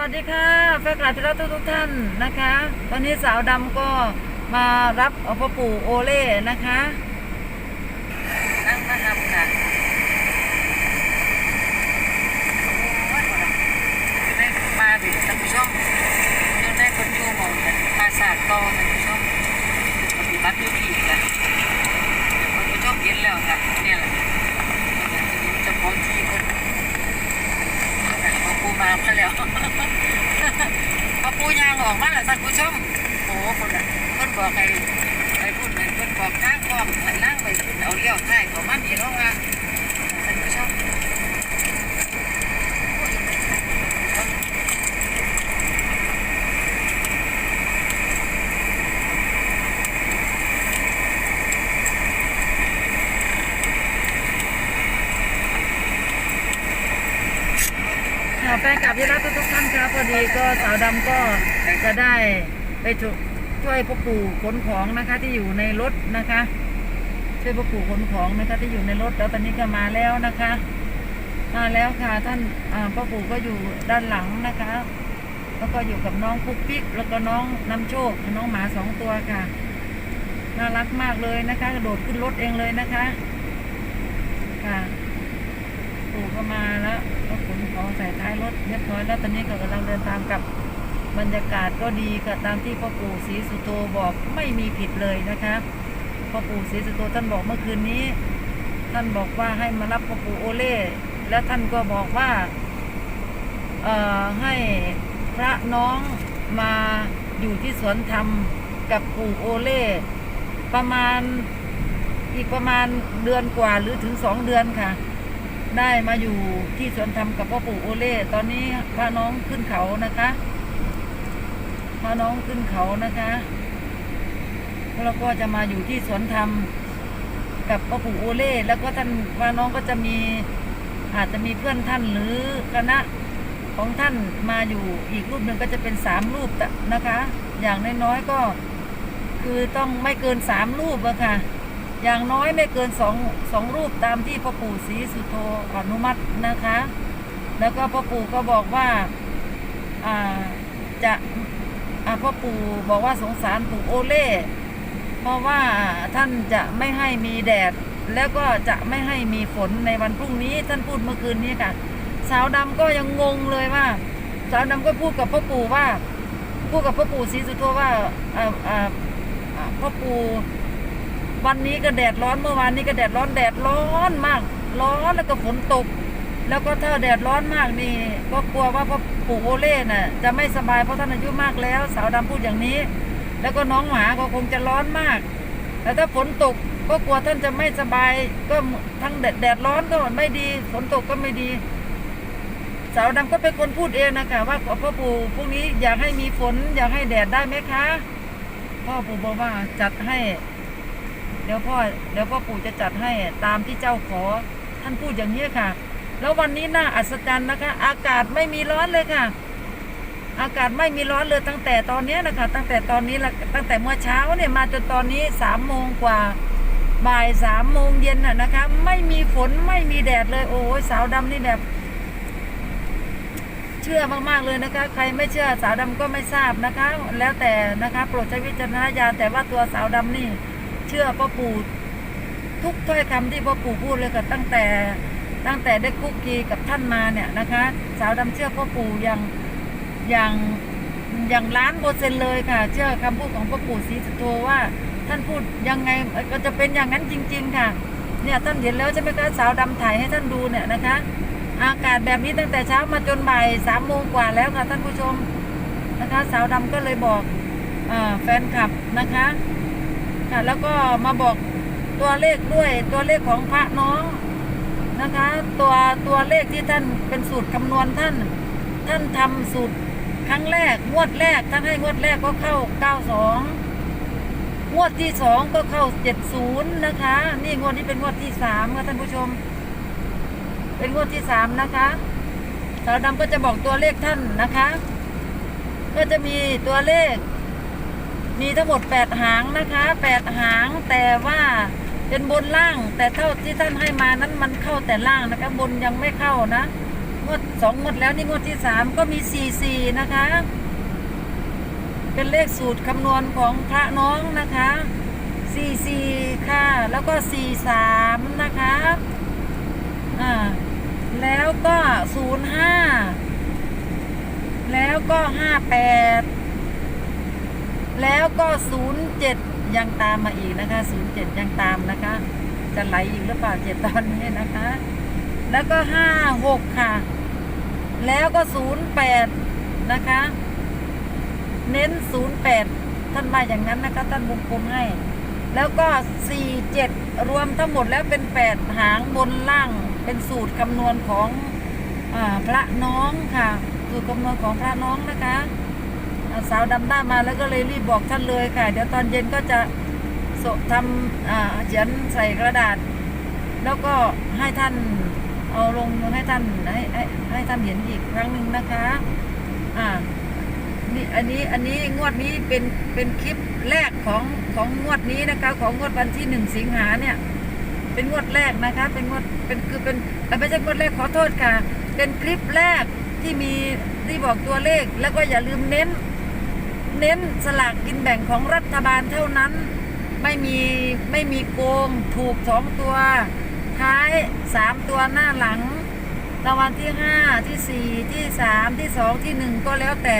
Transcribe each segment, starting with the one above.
วัสดีค่ะแฟนคลับที่รักทุกทุกท่านนะคะ ตอนนี้สาวดำก็มารับอพ่อปู่โอเล่นะคะนั่งมาทำค่ะอยู่ในมาดิท่านผู้ชมอยู่ในคนอยู่มองกันปราสาทโตท่านผู้ชมปฏิบัติอยู่ที่กันท่านผู้ชมเห็นแล้วค่ะเนี่ยแหละเจ้าของที่เพิ่น พอปูมาก็ แล้วพอปูยางออกมาแล้วท่านผู้ชมโอ้คนน่ะคนบอกให้ไปพูดเหมือนคนบอกข้างกล้องนั่งไปพูดเอาเลี้ยวท้ายของมันนี่เนาะว่าท่านผู้ชม ค่ะแฟนกลับที่รักทุกๆท่านครับพอดีก็สาวดำก็จะได้ไปช่วยพ่อปู่ขนของนะคะที่อยู่ในรถนะคะ ช่วยพ่อปู่ขนของนะคะที่อยู่ในรถแล้วตอนนี้ก็มาแล้วนะคะมาแล้วค่ะท่านอ่าพ่อปู่ก็อยู่ด้านหลังนะคะ แล้วก็อยู่กับน้องปุ๊กปิ๊กแล้วก็น้องนำโชคน้องหมาสองตัวค่ะน่ารักมากเลยนะคะกระโดดขึ้นรถเองเลยนะคะ ค่ะ ปู่ก็มาแล้วก็ขน ของใส่ท้ายรถเรียบร้อยแล้วตอนนี้ก็กำลังเดินตามกับบรรยากาศก็ดีค่ะตามที่พ่อปู่ศรีสุโธบอกไม่มีผิดเลยนะคะพ่อปู่ศรีสุโธท่านบอกเมื่อคืนนี้ ท่านบอกว่าให้มารับพ่อปู่โอเล่และท่านก็บอกว่าเอ่อให้พระน้องมาอยู่ที่สวนธรรมกับปู่โอเล่ประมาณอีกประมาณเดือนกว่าหรือถึงสองเดือนค่ะ ได้มาอยู่ที่สวนธรรมกับพ่อปู่โอเล่ตอนนี้พาน้องขึ้นเขานะคะพาน้องขึ้นเขานะคะแล้วก็จะมาอยู่ที่สวนธรรมกับพ่อปู่โอเล่แล้วก็ท่านพาน้องก็จะมีอาจจะมีเพื่อนท่านหรือคณะของท่านมาอยู่อีกรูปหนึ่งก็จะเป็นสามรูปนะคะ อย่างน้อยๆก็ คือต้องไม่เกินสามรูปอะค่ะ อย่างน้อยไม่เกินสองสองรูปตามที่พ่อปู่ศรีสุโธอนุมัตินะคะ แล้วก็พ่อปู่ก็บอกว่าอ่าจะอ่าพ่อปู่บอกว่าสงสารปู่โอเล่เพราะว่าท่านจะไม่ให้มีแดด แล้วก็จะไม่ให้มีฝนในวันพรุ่งนี้ท่านพูดเมื่อคืนนี้ค่ะสาวดำก็ยังงงเลยว่า สาวดำก็พูดกับพ่อปู่ว่า พูดกับพ่อปู่ศรีสุโธว่าอ่าอ่าอ่าพ่อปู่ วันนี้ก็แดดร้อนเมื่อวานนี้ก็แดดร้อนแดดร้อนมาก ร้อนแล้วก็ฝนตก แล้วก็ถ้าแดดร้อนมากนี่ ก็กลัวว่าพ่อปู่โอเล่น่ะจะไม่สบายเพราะท่านอายุมากแล้ว สาวดำพูดอย่างนี้ แล้วก็น้องหมาก็คงจะร้อนมาก แต่ถ้าฝนตกก็กลัวท่านจะไม่สบาย ก็ทั้งแดดแดดร้อนก็ไม่ดี ฝนตกก็ไม่ดี สาวดำก็เป็นคนพูดเองนะคะว่าพ่อปู่พรุ่งนี้อยากให้มีฝนอยากให้แดดได้ไหมคะ พ่อปู่บอกว่าจัดให้ ดี๋ยวพ่อเดี๋ยวพ่อปู่จะจัดให้ตามที่เจ้าขอ ท่านพูดอย่างนี้ค่ะ แล้ววันนี้น่าอัศจรรย์นะคะ อากาศไม่มีร้อนเลยค่ะ อากาศไม่มีร้อนเลยตั้งแต่ตอนนี้นะคะ ตั้งแต่ตอนนี้ละตั้งแต่เมื่อเช้าเนี่ยมาจนตอนนี้สามโมงกว่าบ่ายสามโมงเย็นน่ะนะคะ ไม่มีฝนไม่มีแดดเลยโอ้ยสาวดำนี่แบบ เชื่อมากๆเลยนะคะ ใครไม่เชื่อสาวดำก็ไม่ทราบนะคะ แล้วแต่นะคะ โปรดใช้วิจารณญาณแต่ว่าตัวสาวดำนี่ เชื่อพ่อปู่ทุกถ้อยคำที่พ่อปู่พูดเลยค่ะตั้งแต่ตั้งแต่ได้คุกคีกับท่านมาเนี่ยนะคะ สาวดำเชื่อพ่อปู่อย่างอย่างอย่างล้านเปอร์เซ็นต์เลยค่ะ เชื่อคำพูดของพ่อปู่ศรีสุโธว่า ท่านพูดยังไงก็จะเป็นอย่างนั้นจริง ๆ ค่ะ เนี่ยท่านเห็นแล้วใช่ไหมคะสาวดำถ่ายให้ท่านดูเนี่ยนะคะ อากาศแบบนี้ตั้งแต่เช้ามาจนบ่ายสามโมงกว่าแล้วค่ะท่านผู้ชมนะคะ สาวดำก็เลยบอกอแฟนคลับนะคะ ค่ะแล้วก็มาบอกตัวเลขด้วยตัวเลขของพระน้องนะคะ ตัวตัวเลขที่ท่านเป็นสูตรคำนวณท่าน ท่านทำสูตรครั้งแรกงวดแรกท่านให้งวดแรกก็เข้า 92 งวดที่สองก็เข้า 70 นะคะ นี่งวดนี้เป็นงวดที่สามค่ะท่านผู้ชม เป็นงวดที่สามนะคะสาวดำก็จะบอกตัวเลขท่านนะคะ ก็จะมีตัวเลข มีทั้งหมด 8 หางนะคะ 8 หางแต่ว่าเป็นบนล่าง แต่เท่าที่ท่านให้มานั้นมันเข้าแต่ล่างนะคะ บนยังไม่เข้านะงวดสองงวดแล้วนี่งวดที่สามก็มีสี่สี่นะคะ เป็นเลขสูตรคำนวณของพระน้องนะคะสี่สี่ค่ะ แล้วก็สี่สามนะคะอ่าแล้วก็ศูนย์ห้าแล้วก็ห้าแปด แล้วก็ศูนย์เจ็ดยังตามมาอีกนะคะศูนย์เจ็ดยังตามนะคะ จะไหลอีกหรือเปล่าเจ็ดตอนนี้นะคะ แล้วก็ห้าหกค่ะ แล้วก็ศูนะคะ เน้นศูนย์แปดท่านมาอย่างนั้นนะคะ ท่านวงกลมให้ แล้วก็สี่เจ็ดรวมทั้งหมดแล้วเป็นแปดหางบนล่าง เป็นสูตรคำนวณของอพระน้องค่ะ สูตรคำนวณของพระน้องนะคะ สาวดำได้ามาแล้วก็เลยรีบบอกท่านเลยค่ะ เดี๋ยวตอนเย็นก็จะโสทำอ่าเขียนใส่กระดาษ แล้วก็ให้ท่านเอาลงให้ท่านให้ให้ให้ท่านเห็นอีกครั้งหนึ่งนะคะ อ่านี่อันนี้อันนี้งวดนี้เป็นเป็นคลิปแรกของของงวดนี้นะคะ ของงวดวันที่หนึ่งสิงหาเนี่ย เป็นงวดแรกนะคะ เป็นงวดเป็นคือเป็นไม่ใช่งวดแรกขอโทษค่ะ เป็นคลิปแรกที่มีที่บอกตัวเลขแล้วก็อย่าลืมเน้น เน้นสลากกินแบ่งของรัฐบาลเท่านั้น ไม่มีไม่มีโกงถูกสองตัว ท้ายสามตัวหน้าหลังรางวัลที่ห้าที่สี่ที่สามที่สองที่หนึ่งก็แล้วแต่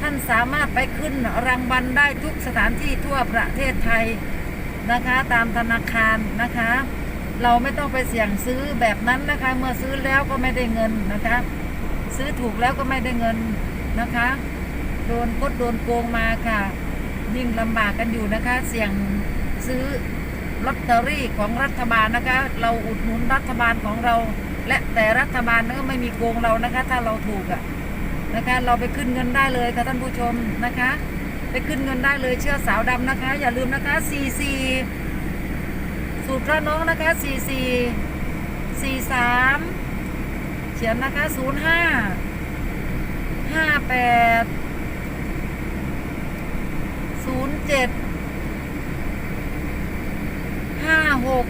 ท่านสามารถไปขึ้นรางวัลได้ทุกสถานที่ทั่วประเทศไทยนะคะ ตามธนาคารนะคะ เราไม่ต้องไปเสี่ยงซื้อแบบนั้นนะคะ เมื่อซื้อแล้วก็ไม่ได้เงินนะคะ ซื้อถูกแล้วก็ไม่ได้เงินนะคะ โดนกดโดนโกงมาค่ะ ยิ่งลำบากกันอยู่นะคะ เสี่ยงซื้อลอตเตอรี่ของรัฐบาลนะคะ เราอุดหนุนรัฐบาลของเรา และแต่รัฐบาลก็ไม่มีโกงเรานะคะ ถ้าเราถูกอะนะคะ เราไปขึ้นเงินได้เลยค่ะท่านผู้ชมนะคะ ไปขึ้นเงินได้เลยเชื่อสาวดำนะคะ อย่าลืมนะคะ 44 สูตรพระน้องนะคะ 44 43 เขียนนะคะ 05 58 07 56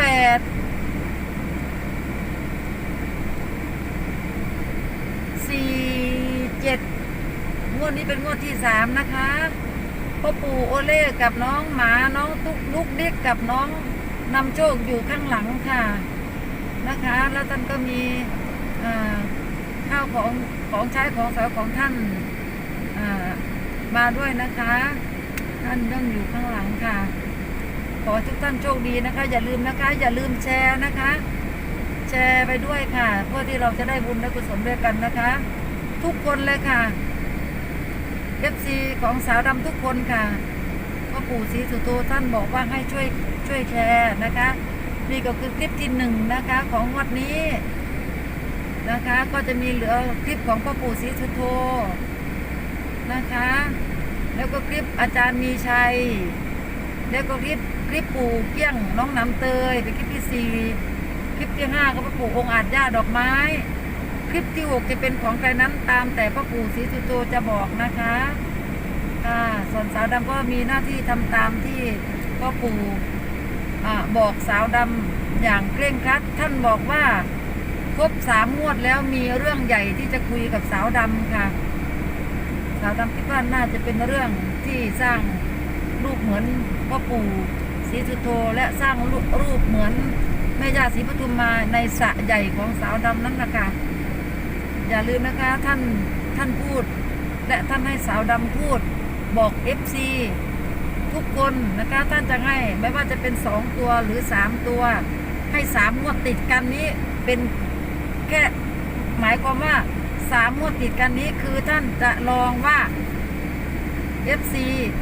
08สี่เจ็ดงวดนี้เป็นงวดที่สามนะคะพ่อปู่โอเล่กับน้องหมาน้องตุ๊กลุกเด็กกับน้องนำโชคอยู่ข้างหลังค่ะ นะคะ แล้วท่านก็มีอ่า ข้าวของของใช้ของสอยของท่านามาด้วยนะคะ ท่านต้องอยู่ข้างหลังค่ะ ขอทุกท่านโชคดีนะคะ อย่าลืมนะคะ อย่าลืมแชร์นะคะ แชร์ไปด้วยค่ะ เพื่อที่เราจะได้บุญและกุศลด้วยกันนะคะ ทุกคนเลยค่ะ FC ของสาวดำทุกคนค่ะพ่อปู่ศรีสุโธท่านบอกว่าให้ช่วยช่วยแชร์นะคะ นี่ก็คือคลิปที่หนึ่งนะคะ ของงวันนี้ นะคะ ก็จะมีเหลือคลิปของพ่อปู่ศรีสุโธนะคะ แล้วก็คลิปอาจารย์มีชัย แล้วก็คลิปคลิปปู่เกี้ยงน้องน้ำเตยเป็นคลิปที่สี่คลิปที่ห้าก็พระปู่องค์อาจย่าดอกไม้ คลิปที่หกจะเป็นของใครนั้นตามแต่พระปู่ศรีสุโธจะบอกนะคะค่ะส่วนสาวดำก็มีหน้าที่ทำตามที่พ่อปู่บอกสาวดำอย่างเคร่งครัดท่านบอกว่า ครบสามงวดแล้วมีเรื่องใหญ่ที่จะคุยกับสาวดำค่ะ สาวดำคิดว่าน่าจะเป็นเรื่องที่สร้างรูปเหมือนพ่อปู่ศรีสุโธและสร้างรูปเหมือนแม่ย่าศรีปทุมมาในสระใหญ่ของสาวดำนั้นนะคะอย่าลืมนะคะท่านท่านพูด และท่านให้สาวดำพูดบอกเอฟซีทุกคนนะคะท่านจะให้ไม่ว่าจะเป็นสองตัวหรือสามตัว ให้สามงวดติดกันนี้เป็น แค่หมายความว่าสามงวดติดกันนี้คือท่านจะลองว่า FC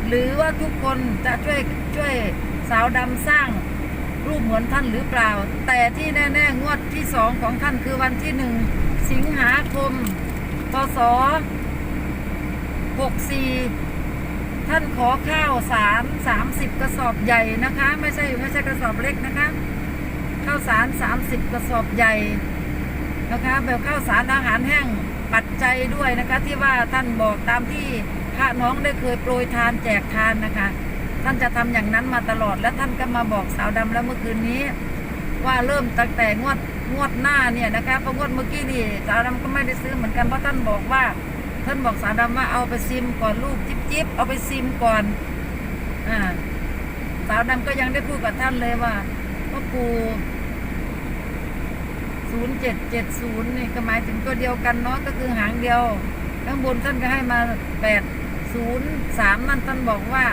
หรือว่าทุกคนจะช่วยช่วยสาวดำสร้างรูปเหมือนท่านหรือเปล่า แต่ที่แน่ๆงวดที่สองของท่านคือวันที่หนึ่งสิงหาคมพศ64 ท่านขอข้าวสาร30 กระสอบใหญ่นะคะ ไม่ใช่ไม่ใช่กระสอบเล็กนะคะ ข้าวสาร 30 กระสอบใหญ่ นะคะแบบข้าวสารอาหารแห้งปัจจัยด้วยนะคะที่ว่าท่านบอกตามที่พระน้องได้เคยโปรยทานแจกทานนะคะ ท่านจะทำอย่างนั้นมาตลอดและท่านก็มาบอกสาวดำแล้วเมื่อคืนนี้ ว่าเริ่มตั้งแต่งวดงวดหน้าเนี่ยนะคะเพราะงวดเมื่อกี้นี่สาวดำก็ไม่ได้ซื้อเหมือนกันเพราะท่านบอกว่า ท่านบอกสาวดำว่าเอาไปซิมก่อนลูกจิ๊บจิบเอาไปซิมก่อนอ่าสาวดำก็ยังได้พูดกับท่านเลยว่าพ่อปู่ ศูนย์เจ็ดเจ็ดศูนย์นี่ก็หมายถึงตัวเดียวกันเนาะก็คือหางเดียว ข้างบนท่านก็ให้มาแปดศูนย์สามนั่นท่านบอกว่า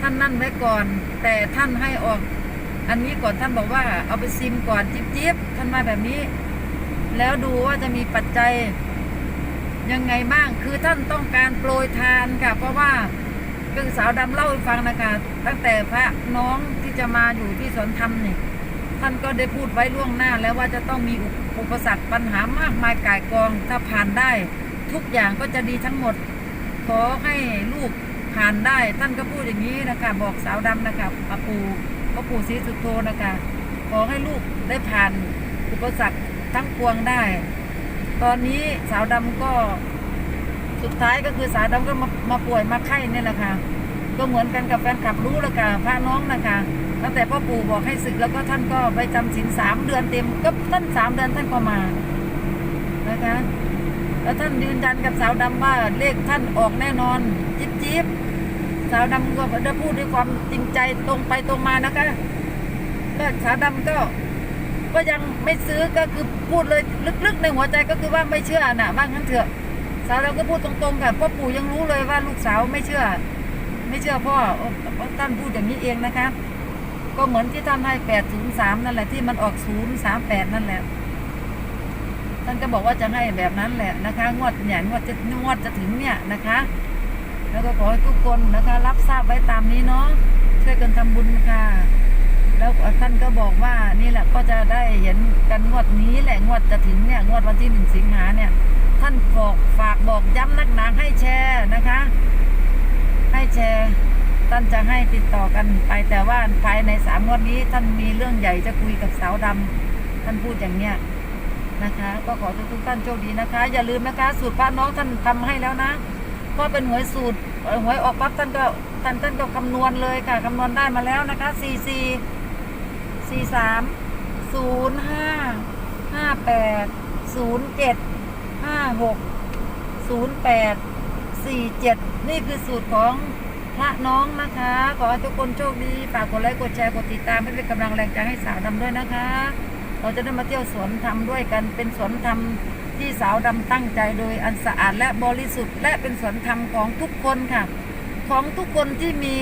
ท่านนั่นไว้ก่อน แต่ท่านให้ออก อันนี้ก่อนท่านบอกว่า เอาไปซิมก่อนจิ๊บจิ๊บท่านมาแบบนี้ แล้วดูว่าจะมีปัจจัยยังไงบ้างคือท่านต้องการโปรยทานค่ะ เพราะว่าคือสาวดำเล่าให้ฟังนะคะ ตั้งแต่พระน้องที่จะมาอยู่ที่สวนธรรมนี่ ท่านก็ได้พูดไว้ล่วงหน้าแล้วว่าจะต้องมีอุปสรรคปัญหามากมายก่ายกอง ถ้าผ่านได้ ทุกอย่างก็จะดีทั้งหมด ขอให้ลูกผ่านได้ ท่านก็พูดอย่างนี้นะคะ บอกสาวดำนะคะปะปูพ่อปู่ศรีสุโธนะคะ ขอให้ลูกได้ผ่านอุปสรรคทั้งปวงได้ ตอนนี้สาวดำก็สุดท้ายก็คือสาวดำก็มามาป่วยมาไข้นี่แหละค่ะ ก็เหมือนกันกับแฟนคลับรู้แล้วค่ะพระน้องนะคะ ตั้งแต่พ่อปู่บอกให้ศึกแล้วก็ท่านก็ไปจำศีลสามเดือนเต็ม ก็ท่านสามเดือนท่านก็มานะคะแล้วท่านยืนยันกับสาวดำว่าเลขท่านออกแน่นอน จิ๊บจิ๊บสาวดำก็ได้พูดด้วยความจริงใจตรงไปตรงมานะคะก็สาวดำก็ก็ยังไม่ซื้อก็คือพูดเลยลึกๆในหัวใจก็คือว่าไม่เชื่อน่ะว่างั้นเถอะ สาวเราก็พูดตรงๆค่ะพ่อปู่ยังรู้เลยว่าลูกสาวไม่เชื่อ ไม่เชื่อพ่ออท่านพูดอย่างนี้เองนะคะ ก็เหมือนที่ท่านให้แปดศูนย์สามนั่นแหละที่มันออกศูนย์สามแปดนั่นแหละ ท่านก็บอกว่าจะให้แบบนั้นแหละนะคะ งวดเนี่ยงวดจะงวดจะถึงเนี่ยนะคะ แล้วก็ขอให้ทุกคนนะคะ รับทราบไว้ตามนี้เนาะช่วยกันทำบุญค่ะ แล้วท่านก็บอกว่านี่แหละก็จะได้เห็นกันงวดนี้แหละงวดจะถึงเนี่ยงวดวันที่หนึ่งสิงหาเนี่ย ท่านบอกฝากบอกย้ำนักหนาให้แชร์นะคะ ให้แชร์ ท่านจะให้ติดต่อกันไปแต่ว่าภายในสามงวดนี้ท่านมีเรื่องใหญ่จะคุยกับสาวดำท่านพูดอย่างเนี้ยนะคะ ก็ขอทุกทุกท่านโชคดีนะคะ อย่าลืมนะคะ สูตรป้าน้องท่านทำให้แล้วนะ ก็เป็นหวยสูตรหวยออกปั๊บท่านก็ท่านท่านก็คำนวณเลยค่ะคำนวณได้มาแล้วนะคะสี่สี่สี่สามศูนย์ห้าห้าแปดศูนย์เจ็ดห้าหกศูนย์แปดสี่เจ็ดนี่คือสูตรของ พระน้องนะคะ ขอให้ทุกคนโชคดีฝากกดไลค์กดแชร์กดติดตามให้เป็นกำลังแรงใจให้สาวดำด้วยนะคะ เราจะได้มาเที่ยวสวนธรรมด้วยกันเป็นสวนธรรมที่สาวดำตั้งใจโดยอันสะอาดและบริสุทธิ์และเป็นสวนธรรมของทุกคนค่ะ ของทุกคนที่มี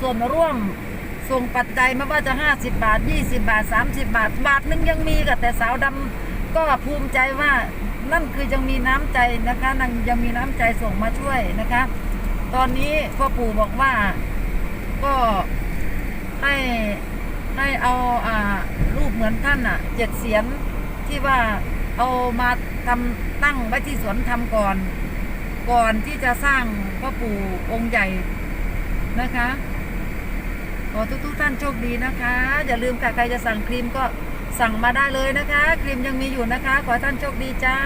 ส่วนร่วมส่งปัจจัยไม่ว่าจะ 50 บาท 20 บาท 30 บาท บาทนึงยังมีค่ะแต่สาวดำก็ภูมิใจว่านั่นคือยังมีน้ำใจนะคะนังยังมีน้ำใจส่งมาช่วยนะคะ ตอนนี้พ่อปู่บอกว่า ก็ให้ให้เอาอ่ารูปเหมือนท่านอะเจ็ดเสียนที่ว่าเอามาทำตั้งไว้ที่สวนธรรมก่อน ก่อนที่จะสร้างพ่อปู่องค์ใหญ่นะคะขอทุกๆท่านโชคดีนะคะ อย่าลืมค่ะใครจะสั่งครีมก็สั่งมาได้เลยนะคะ ครีมยังมีอยู่นะคะ ขอท่านโชคดีจ้า